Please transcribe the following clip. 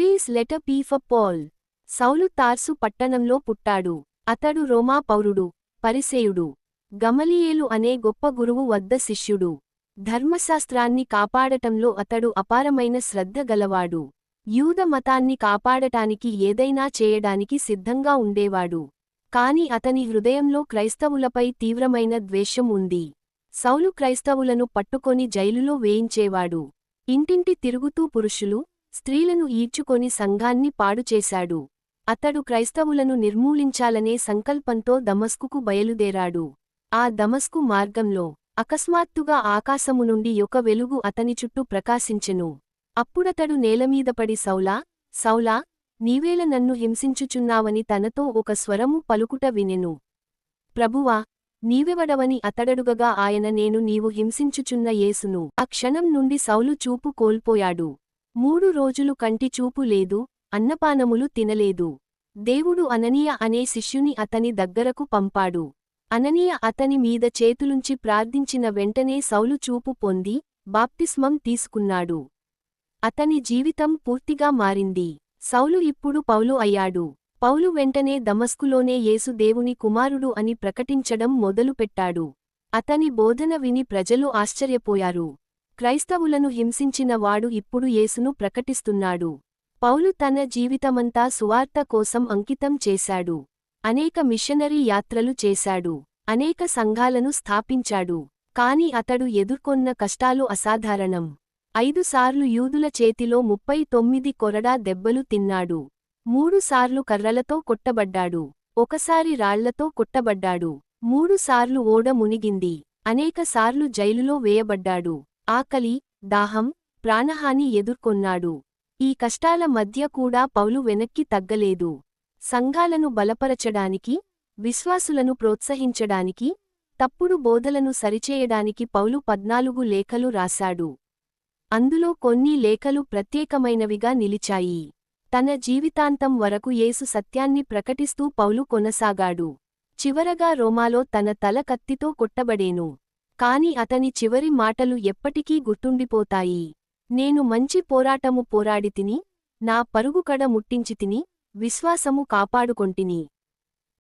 Today's letter P for Paul. సౌలు తార్సు పట్టణంలో పుట్టాడు. అతడు రోమా పౌరుడు పరిసేయుడు గమలియేలు అనే గొప్ప గురువు వద్ద శిష్యుడు. ధర్మశాస్త్రాన్ని కాపాడటంలో అతడు అపారమైన శ్రద్ధ గలవాడు. యూద మతాన్ని కాపాడటానికి ఏదైనా చేయడానికి సిద్ధంగా ఉండేవాడు. కాని అతని హృదయంలో క్రైస్తవులపై తీవ్రమైన ద్వేషం ఉంది. సౌలు క్రైస్తవులను పట్టుకొని జైలులో వేయించేవాడు. ఇంటింటి తిరుగుతూ పురుషులు స్త్రీలను ఈడ్చుకొని సంఘాన్ని పాడుచేశాడు అతడు క్రైస్తవులను నిర్మూలించాలనే సంకల్పంతో దమస్కుకు బయలుదేరాడు. ఆ దమస్కు మార్గంలో అకస్మాత్తుగా ఆకాశము నుండి ఒక వెలుగు అతని చుట్టూ ప్రకాశించెను. అప్పుడతడు నేలమీదపడి సౌలా సౌలా నీవేల నన్ను హింసించుచున్నావని తనతో ఒక స్వరము పలుకుట వినెను. ప్రభువా నీవెవడవని అతడడుగగా ఆయన నేను నీవు హింసించుచున్న యేసును. ఆ క్షణం నుండి సౌలు చూపు కోల్పోయాడు. మూడు రోజులు కంటి చూపు లేదు అన్నపానములు తినలేదు. దేవుడు అననీయ అనే శిష్యుని అతని దగ్గరకు పంపాడు. అననీయ అతని మీద చేతులుంచి ప్రార్థించిన వెంటనే సౌలు చూపు పొంది బాప్తిస్మం తీసుకున్నాడు. అతని జీవితం పూర్తిగా మారింది. సౌలు ఇప్పుడు పౌలు అయ్యాడు. పౌలు వెంటనే దమస్కులోనే యేసు దేవుని కుమారుడు అని ప్రకటించడం మొదలుపెట్టాడు. అతని బోధన విని ప్రజలు ఆశ్చర్యపోయారు. క్రైస్తవులను హింసించిన వాడు ఇప్పుడు యేసును ప్రకటిస్తున్నాడు. పౌలు తన జీవితమంతా సువార్త కోసం అంకితం చేశాడు. అనేక మిషనరీ యాత్రలు చేశాడు. అనేక సంఘాలను స్థాపించాడు. కాని అతడు ఎదుర్కొన్న కష్టాలు అసాధారణం. ఐదుసార్లు యూదుల చేతిలో ముప్పై తొమ్మిది కొరడా దెబ్బలు తిన్నాడు. మూడుసార్లు కర్రలతో కొట్టబడ్డాడు. ఒకసారి రాళ్ళతో కొట్టబడ్డాడు. మూడుసార్లు ఓడ మునిగింది. అనేకసార్లు జైలులో వేయబడ్డాడు. ఆకలి దాహం ప్రాణహాని ఎదుర్కొన్నాడు. ఈ కష్టాల మధ్య కూడా పౌలు వెనక్కి తగ్గలేదు. సంఘాలను బలపరచడానికి విశ్వాసులను ప్రోత్సహించడానికి తప్పుడు బోధలను సరిచేయడానికి పౌలు పద్నాలుగు లేఖలు రాశాడు. అందులో కొన్ని లేఖలు ప్రత్యేకమైనవిగా నిలిచాయి. తన జీవితాంతం వరకు యేసు సత్యాన్ని ప్రకటిస్తూ పౌలు కొనసాగాడు. చివరగా రోమాలో తన తల కత్తితో కొట్టబడేను. కాని అతని చివరి మాటలు ఎప్పటికీ గుర్తుండిపోతాయి. నేను మంచి పోరాటము పోరాడితిని నా పరుగుకడ ముట్టించితిని విశ్వాసము కాపాడుకొంటిని.